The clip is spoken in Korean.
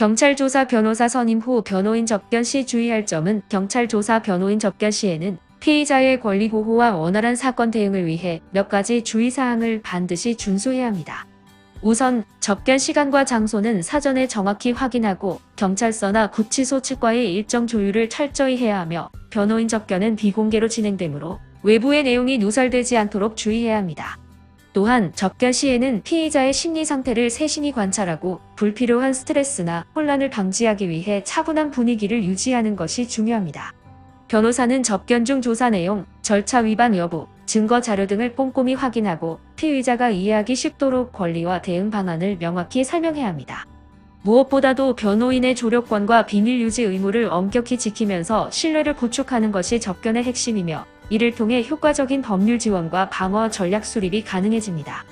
경찰 조사 변호사 선임 후 변호인 접견 시 주의할 점은 경찰 조사 변호인 접견 시에는 피의자의 권리 보호와 원활한 사건 대응을 위해 몇 가지 주의사항을 반드시 준수해야 합니다. 우선 접견 시간과 장소는 사전에 정확히 확인하고 경찰서나 구치소 측과의 일정 조율을 철저히 해야 하며 변호인 접견은 비공개로 진행되므로 외부의 내용이 누설되지 않도록 주의해야 합니다. 또한 접견 시에는 피의자의 심리 상태를 세심히 관찰하고 불필요한 스트레스나 혼란을 방지하기 위해 차분한 분위기를 유지하는 것이 중요합니다. 변호사는 접견 중 조사 내용, 절차 위반 여부, 증거 자료 등을 꼼꼼히 확인하고 피의자가 이해하기 쉽도록 권리와 대응 방안을 명확히 설명해야 합니다. 무엇보다도 변호인의 조력권과 비밀 유지 의무를 엄격히 지키면서 신뢰를 구축하는 것이 접견의 핵심이며 이를 통해 효과적인 법률 지원과 방어 전략 수립이 가능해집니다.